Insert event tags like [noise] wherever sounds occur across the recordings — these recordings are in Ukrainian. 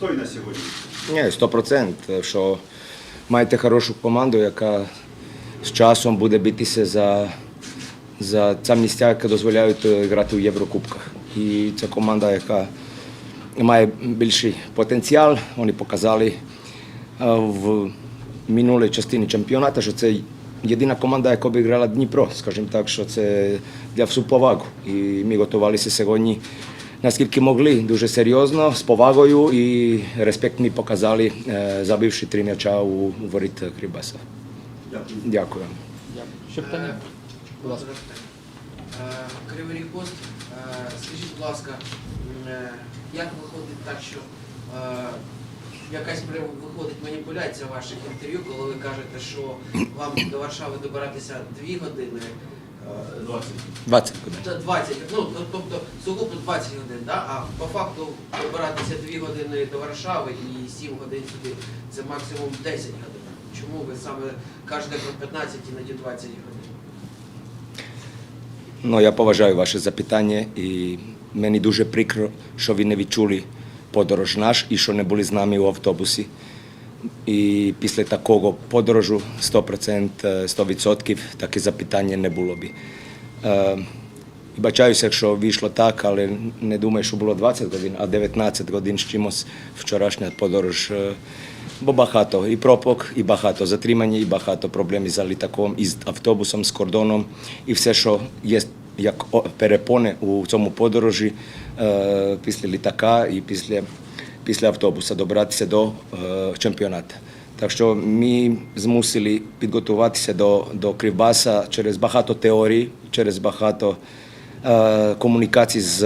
достойна сьогодні? Ні, 100%, що маєте хорошу команду, яка з часом буде битися за, за ці місця, які дозволяють е, грати у Єврокубках. І це команда, яка має більший потенціал. Вони показали е, в минулій частині чемпіонату, що це єдина команда, яка би грала Дніпро, скажімо так, що це для всю повагу. І ми готувалися сьогодні наскільки могли, дуже серйозно, з повагою і респект ми показали, е, забивши три м'яча у, воріт Кривбаса. Дякую. Дякую. Ще питання? Будь ласка. Е, Кривий Ріг Пост, е, скажіть, будь ласка, е, як виходить так, що е, якась виходить маніпуляція ваших інтерв'ю, коли ви кажете, що вам до Варшави добиратися 2 години, е, 20 буде. та 20, ну тобто сугубо 20 годин, да? а по факту добиратися 2 години до Варшави і 7 годин сюди, це максимум 10 годин. Чому ви саме кажете про 15 іноді 20 годин? Ну, я поважаю ваше запитання і мені дуже прикро, що ви не відчули подорож наш і що не були з нами у автобусі. І після такого подорожу 100%, е, 100% таке запитання не було б. Бачаюся, якщо вийшло так, але не думаю, що було 20 годин, а 19 годин з чимось вчорашня подорож. Бо багато і пропок, і багато затримань, і багато проблем із літаком, із автобусом, з кордоном, і все, що є як перепони у цьому подорожі після літака і після, після автобуса добратися до е, чемпіонату. Так що ми змусили підготуватися до, до Кривбаса через багато теорій, через багато е, комунікацій з,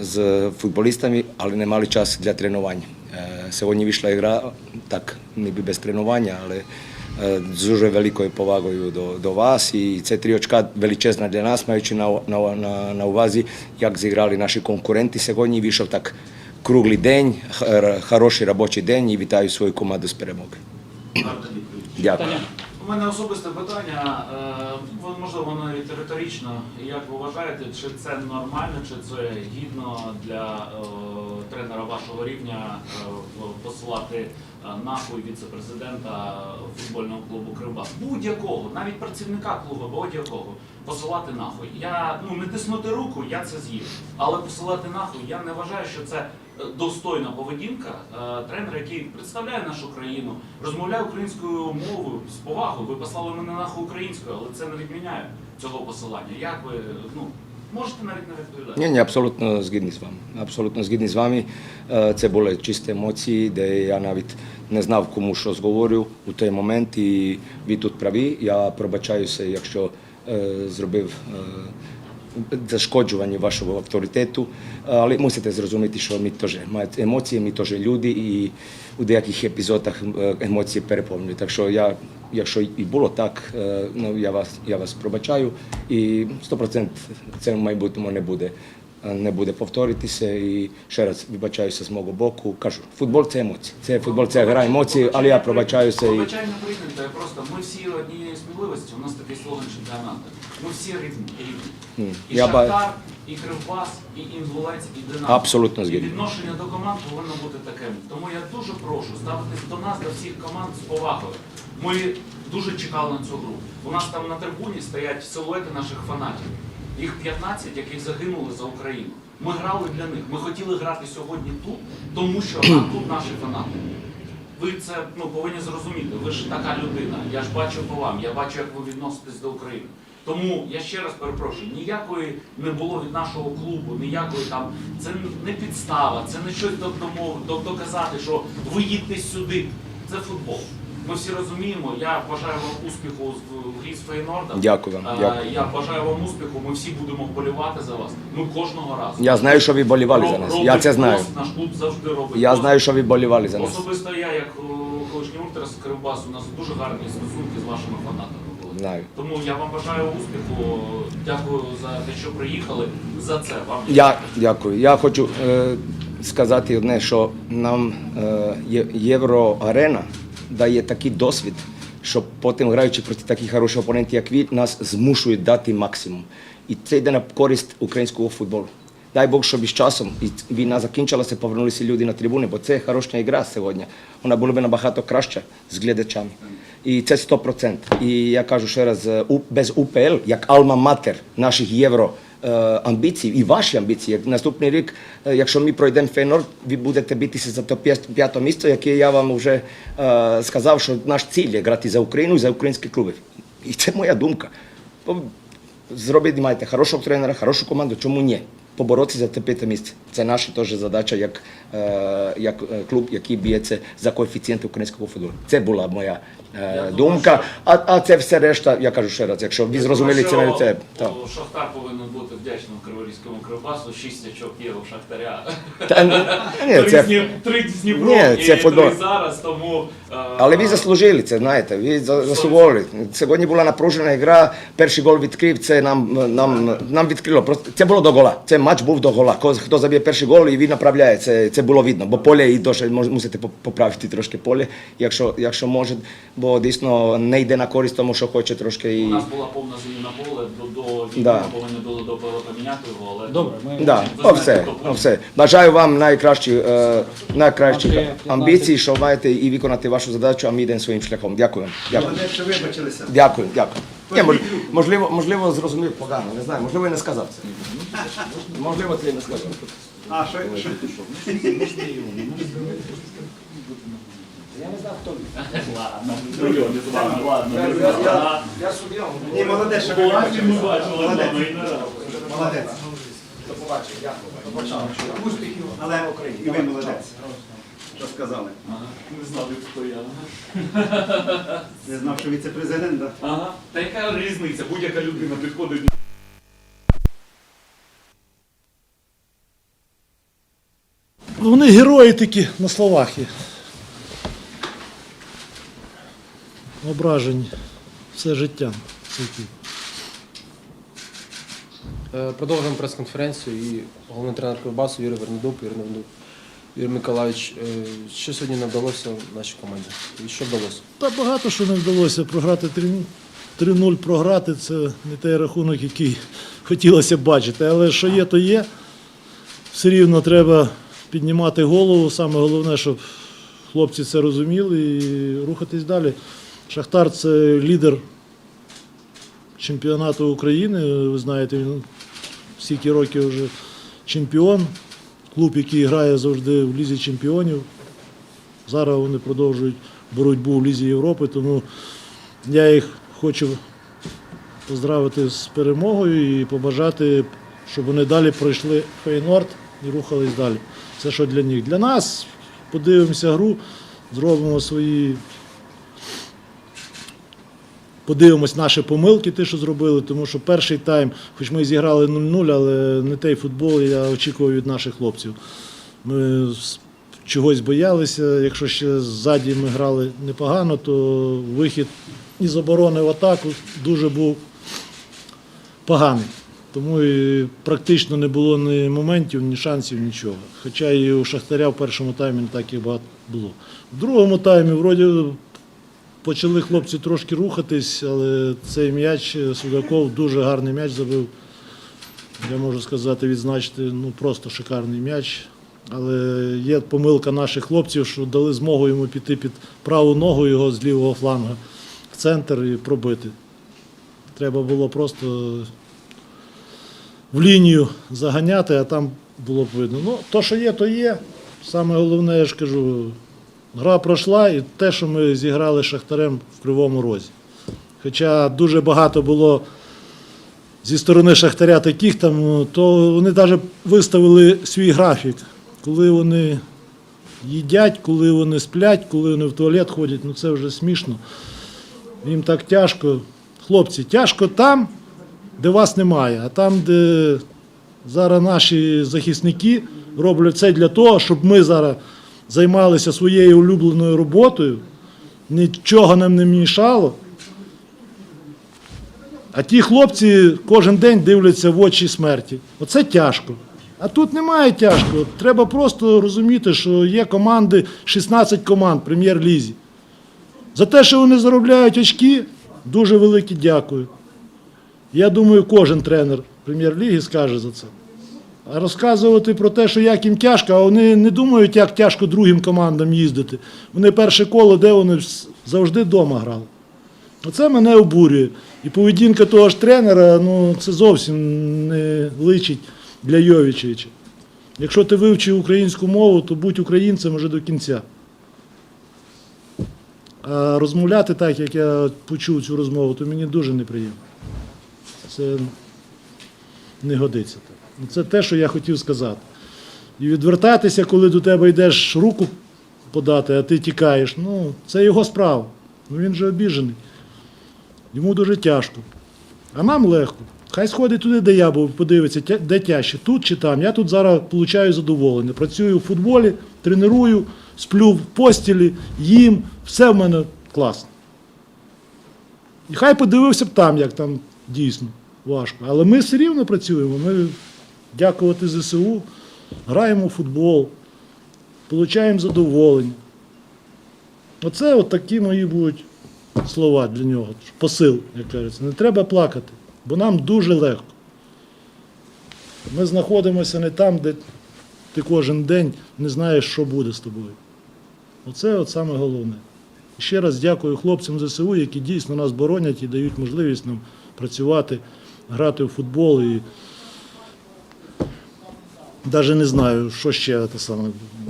з футболістами, але не мали час для тренування. Е, Сьогодні вийшла гра, так ніби без тренування, але е, з дуже великою повагою до, до вас. І це три очка величезна для нас, маючи на, на, на, на увазі, як зіграли наші конкуренти сьогодні. Вийшов так круглий день, хороший робочий день і вітаю свою команду з перемоги. Дякую. У мене особисте питання, е, можливо, воно навіть риторично. Як ви вважаєте, чи це нормально, чи це гідно для е, тренера вашого рівня е, посилати е, нахуй віце-президента футбольного клубу Кривбас? Будь-якого, навіть працівника клубу, будь-якого, посилати нахуй. Я ну не тиснути руку, я це з'їв. Але посилати нахуй я не вважаю, що це е, достойна поведінка е, тренера, який представляє нашу країну, розмовляє українською мовою з повагою. Ви послали мене нахуй українською, але це не відміняє цього посилання. Як ви ну можете навіть не відповідати? Ні, ні, абсолютно згідний з вами. Абсолютно згідний з вами. Е, Це були чисті емоції, де я навіть не знав, кому що зговорю у той момент. І ви тут праві. Я пробачаюся, якщо е, зробив е, вашого авторитету. Але мусите зрозуміти, що ми теж маємо емоції, ми теж люди, і у деяких епізодах е, емоції переповнюють. Так що я, якщо і було так, е, ну я вас, я вас пробачаю, і 100% це в майбутньому не буде. Не буде повторитися і ще раз вибачаюся з мого боку. Кажу, футбол це емоції. Це футбол, це гра емоцій, але я пробачаюся і Пробачання прийнято. Просто ми всі однієї сміливості. У нас такий слоган чемпіонату. Ми всі рівні. рівні. І я Шахтар, і Кривбас, і Інгулець, і Динамо. Абсолютно І згідний. відношення до команд повинно бути таким. Тому я дуже прошу ставитись до нас, до всіх команд з повагою. Ми дуже чекали на цю гру. У нас там на трибуні стоять силуети наших фанатів. Їх 15, яких загинули за Україну. Ми грали для них. Ми хотіли грати сьогодні тут, тому що [clears throat] тут наші фанати. Ви це ну, повинні зрозуміти. Ви ж така людина. Я ж бачу по вам, я бачу, як ви відноситесь до України. Тому я ще раз перепрошую, ніякої не було від нашого клубу, ніякої там це не підстава, це не щось до- доказати, що ви їдьте сюди. Це футбол. Ми всі розуміємо. Я бажаю вам успіху в- в грі з Фейнордом. Дякую вам, Е, дякую. Я бажаю вам успіху. Ми всі будемо вболівати за вас. Ми кожного разу. я знаю, що ви болівали за нас. Я це знаю. Наш клуб завжди робить. Я знаю, що ви болівали за нас. Особисто я, як е, колишній ультрас Кривбасу, у нас дуже гарні стосунки з вашими фанатами. Знаю. Тому я вам бажаю успіху. Дякую за те, що приїхали. За це вам Я дякую. Я хочу е, сказати одне, що нам е, Євроарена дає такий досвід, що потім, граючи проти таких хороших опонентів, як ви, нас змушують дати максимум. І це йде на користь українського футболу. Дай Бог, щоб із часом і війна закінчилася, повернулися люди на трибуни, бо це хороша ігра сьогодні. Вона була б набагато краща з глядачами. І це 100%. І я кажу ще раз, без УПЛ, як алма-матер наших євро е, амбіцій і ваші амбіції. Як Наступний рік, е, якщо ми пройдемо Фейнорд, ви будете битися за то п'яте місце, яке я вам вже е, сказав, що наш ціль є грати за Україну і за українські клуби. І це моя думка. Зробити маєте хорошого тренера, хорошу команду, чому ні? Поборотися за те п'яте місце. Це наша теж задача як, як клуб, який б'ється за коефіцієнти українського футболу. Це була моя думка. А, а це все решта, я кажу ще раз, якщо ви зрозуміли це, Тому це Шахтар повинен бути вдячним Криворізькому Кривбасу, шість очок є у Шахтаря. Та, ну, [laughs] ні, Три, це, з три з Дніпром Ні, і футбол. три зараз, тому... е, але ви заслужили це, знаєте, ви за- заслуговували. Сьогодні була напружена гра, перший гол відкрив, це нам, нам, нам відкрило. Просто, це було до гола, це матч був до гола. Хто, хто заб'є перший гол і він направляє, це, це було видно. Бо поле і досі мусите поправити трошки поле, якщо, якщо може, бо дійсно не йде на користь тому, що хоче трошки і. У нас була повна заміна поле, до, до війни Да. ми повинні були до поміняти його, але... Добре, ми Да, Ви о, знаєте, все, хто о, все. Бажаю вам найкращі, е, 15. амбіції, що маєте і виконати вашу задачу, а ми йдемо своїм шляхом. Дякую. Дякую. Молодець, що вибачилися. Дякую, дякую. Ні, мож- можливо, можливо, зрозумів погано, не знаю, можливо, я не сказав це. Можливо, це я не сказав. А, що, що? Я не знав, хто він. Ладно, не ладно, ладно, Я, я. Ні, молодець, що. Молодець. Молодець. До побачення, дякую. Успіхів. Але і ви молодець. Що сказали? Ага, Не знав, хто я. Не знав, що віце-президент? Ага. Та яка різниця? Будь-яка людина підходить Вони герої такі на словах є. Ображені все життя. Е, Продовжуємо прес-конференцію і головний тренер Кривбасу Юрій Вернедуб. Юрій Вернедуб. Юрій Миколаївич, е, що сьогодні не вдалося нашій команді? І що вдалося? Та багато що не вдалося програти 3-0 програти це не той рахунок, який хотілося б бачити. Але що є, то є. Все рівно треба піднімати голову. Саме головне, щоб хлопці це розуміли і рухатись далі. Шахтар це лідер чемпіонату України. Ви знаєте, він стільки років вже чемпіон. Клуб, який грає завжди в лізі чемпіонів. Зараз вони продовжують боротьбу в Лізі Європи, тому я їх хочу поздравити з перемогою і побажати, щоб вони далі пройшли Фейнорд і рухались далі. Це що для них. Для нас подивимося гру, зробимо свої. Подивимось наші помилки, ті, що зробили, тому що перший тайм, хоч ми зіграли 0-0, але не той футбол я очікував від наших хлопців. Ми чогось боялися. Якщо ще ззаді ми грали непогано, то вихід із оборони в атаку дуже був поганий. Тому і практично не було ні моментів, ні шансів, нічого. Хоча і у Шахтаря в першому таймі не так і багато було. В другому таймі вроді почали хлопці трошки рухатись, але цей м'яч е, Судаков дуже гарний м'яч забив. Я можу сказати, відзначити ну просто шикарний м'яч. Але є помилка наших хлопців, що дали змогу йому піти під праву ногу його з лівого фланга в центр і пробити. Треба було просто в лінію заганяти, а там було б видно. Ну, то, що є, то є. Саме головне, я ж кажу, гра пройшла і те, що ми зіграли Шахтарем в Кривому Розі. Хоча дуже багато було зі сторони Шахтаря таких, там, ну, то вони навіть виставили свій графік, коли вони їдять, коли вони сплять, коли вони в туалет ходять, ну це вже смішно. Їм так тяжко. Хлопці, тяжко там, де вас немає, а там, де зараз наші захисники роблять це для того, щоб ми зараз займалися своєю улюбленою роботою, нічого нам не мішало. А ті хлопці кожен день дивляться в очі смерті. Оце тяжко. А тут немає тяжко. Треба просто розуміти, що є команди, 16 команд прем'єр-лізі. За те, що вони заробляють очки, дуже велике дякую. Я думаю, кожен тренер прем'єр-ліги скаже за це. Розказувати про те, що як їм тяжко, а вони не думають, як тяжко другим командам їздити. Вони перше коло, де вони завжди вдома грали. Оце мене обурює. І поведінка того ж тренера, ну це зовсім не личить для Йовічевича. Якщо ти вивчив українську мову, то будь українцем вже до кінця. А розмовляти так, як я почув цю розмову, то мені дуже неприємно. Це не годиться. Ну, Це те, що я хотів сказати. І відвертатися, коли до тебе йдеш руку подати, а ти тікаєш, ну, це його справа. Ну він же обіжений. Йому дуже тяжко. А нам легко. Хай сходить туди, де я був, подивиться, де тяжче, тут чи там. Я тут зараз получаю задоволення. Працюю в футболі, треную, сплю в постілі, їм, все в мене класно. І хай подивився б там, як там дійсно важко. Але ми все рівно працюємо. Ми, дякувати ЗСУ, граємо в футбол, получаємо задоволення. Оце от такі мої будуть слова для нього. Посил, як кажеться. Не треба плакати, бо нам дуже легко. Ми знаходимося не там, де ти кожен день не знаєш, що буде з тобою. Оце от саме головне. Ще раз дякую хлопцям ЗСУ, які дійсно нас боронять і дають можливість нам працювати, грати в футбол. І навіть не знаю, що ще те саме.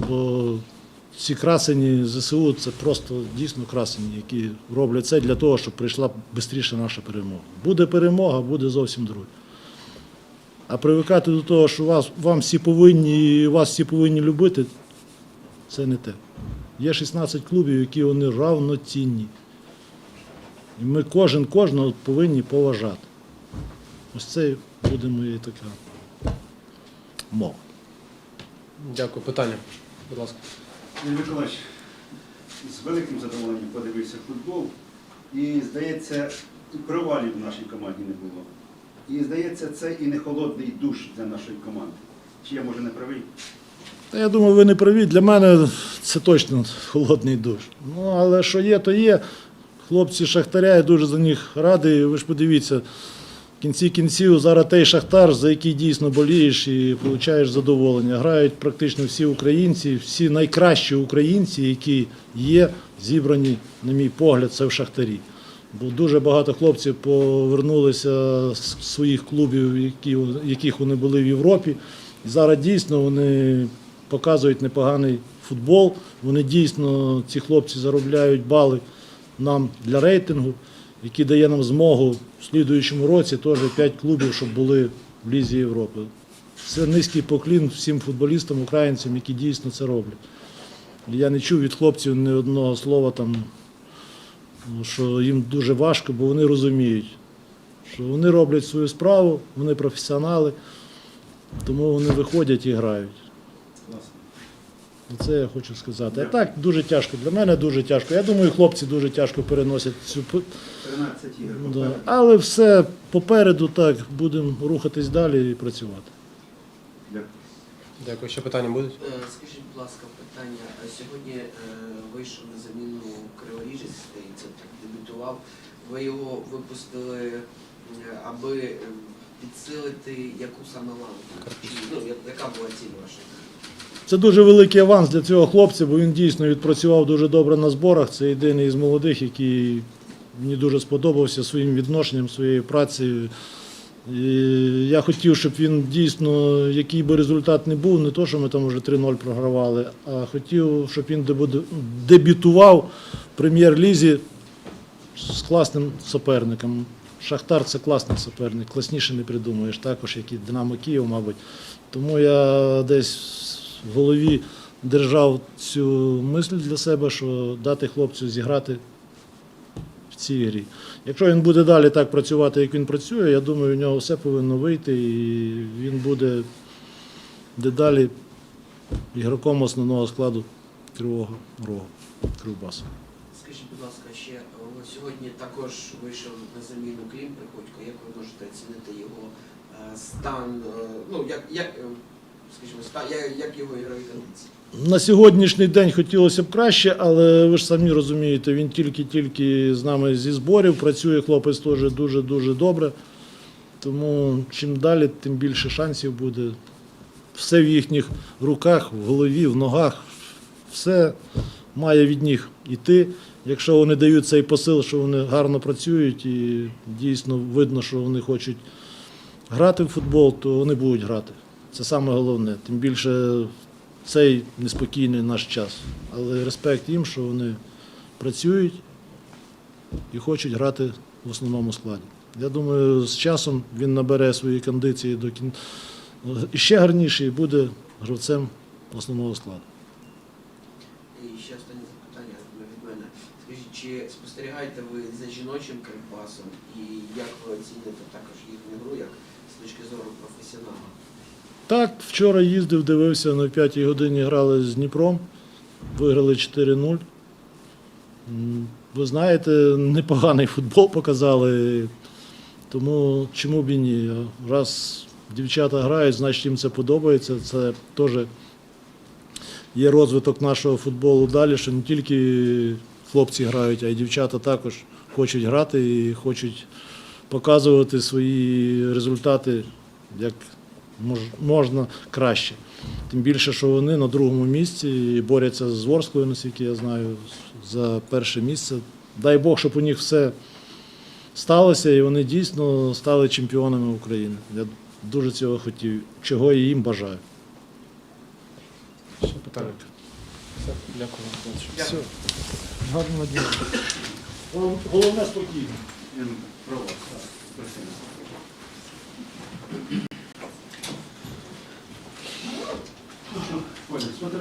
Бо ці красені ЗСУ це просто дійсно красені, які роблять це для того, щоб прийшла швидше наша перемога. Буде перемога, буде зовсім друге. А привикати до того, що вас, вам всі повинні і вас всі повинні любити, це не те. Є 16 клубів, які вони равноцінні. І ми кожен кожного повинні поважати. Ось це буде моя така мова. Дякую. Питання, будь ласка. Юрій Миколаївич, з великим задоволенням подивився футбол. І, здається, провалів в нашій команді не було. І, здається, це і не холодний душ для нашої команди. Чи я може не правий? Та я думаю, ви не праві. Для мене це точно холодний душ. Ну, але що є, то є. Хлопці Шахтаря, я дуже за них радий. Ви ж подивіться, кінці кінців зараз той Шахтар, за який дійсно болієш і отримуєш задоволення. Грають практично всі українці, всі найкращі українці, які є, зібрані, на мій погляд, це в Шахтарі. Бо дуже багато хлопців повернулися з своїх клубів, які, яких вони були в Європі. І зараз дійсно вони показують непоганий футбол. Вони дійсно, ці хлопці заробляють бали нам для рейтингу, який дає нам змогу в слідуючому році теж 5 клубів, щоб були в Лізі Європи. Це низький поклін всім футболістам, українцям, які дійсно це роблять. Я не чув від хлопців ні одного слова там, ну, що їм дуже важко, бо вони розуміють, що вони роблять свою справу, вони професіонали, тому вони виходять і грають. Класно. Це я хочу сказати. А так дуже тяжко. Для мене дуже тяжко. Я думаю, хлопці дуже тяжко переносять цю. п- 13 ігор. Да. Але все попереду так, будемо рухатись далі і працювати. Дякую. Дякую. Ще питання будуть? Е, Скажіть, будь ласка, питання. Е, Сьогодні е, вийшов на заміну Криворіжець, здається, так дебютував. Ви його випустили, е, аби підсилити яку саме ланку? Ну, я- яка була ціль ваша? Це дуже великий аванс для цього хлопця, бо він дійсно відпрацював дуже добре на зборах. Це єдиний із молодих, який мені дуже сподобався своїм відношенням, своєю працею. І я хотів, щоб він дійсно, який би результат не був, не то, що ми там вже 3-0 програвали, а хотів, щоб він дебютував в прем'єр-лізі з класним суперником. Шахтар це класний суперник, класніше не придумаєш, також як і Динамо Київ, мабуть. Тому я десь в голові держав цю мисль для себе, що дати хлопцю зіграти в цій грі. Якщо він буде далі так працювати, як він працює, я думаю, у нього все повинно вийти, і він буде дедалі ігроком основного складу Кривого Рогу, Кривбасу. Скажіть, будь ласка, ще сьогодні також вийшов на заміну Клім Приходько. Як ви можете оцінити його е, стан? е, Ну, як, як На сьогоднішній день хотілося б краще, але ви ж самі розумієте, він тільки-тільки з нами зі зборів працює, хлопець теж дуже-дуже добре. Тому чим далі, тим більше шансів буде все в їхніх руках, в голові, в ногах. Все має від них іти. Якщо вони дають цей посил, що вони гарно працюють і дійсно видно, що вони хочуть грати в футбол, то вони будуть грати. Це саме головне. Тим більше цей неспокійний наш час. Але респект їм, що вони працюють і хочуть грати в основному складі. Я думаю, з часом він набере свої кондиції до кін... і ще гарніше і буде гравцем основного складу. І ще останнє запитання від мене. Скажіть, чи спостерігаєте ви за жіночим кривбасом і як ви оціните також їхню гру, як з точки зору професіонала? Так, вчора їздив, дивився, на 5 годині грали з Дніпром, виграли 4-0. Ви знаєте, непоганий футбол показали, тому чому б і ні? Раз дівчата грають, значить їм це подобається. Це теж є розвиток нашого футболу далі, що не тільки хлопці грають, а й дівчата також хочуть грати і хочуть показувати свої результати як можна краще. Тим більше, що вони на другому місці і борються з Ворською, наскільки я знаю, за перше місце. Дай Бог, щоб у них все сталося, і вони дійсно стали чемпіонами України. Я дуже цього хотів, чого і їм бажаю. Ще питання. Все, дякую. Дякую. Гарного дня. Головне спокійно. Він про вас. Слушай, Оля, смотри.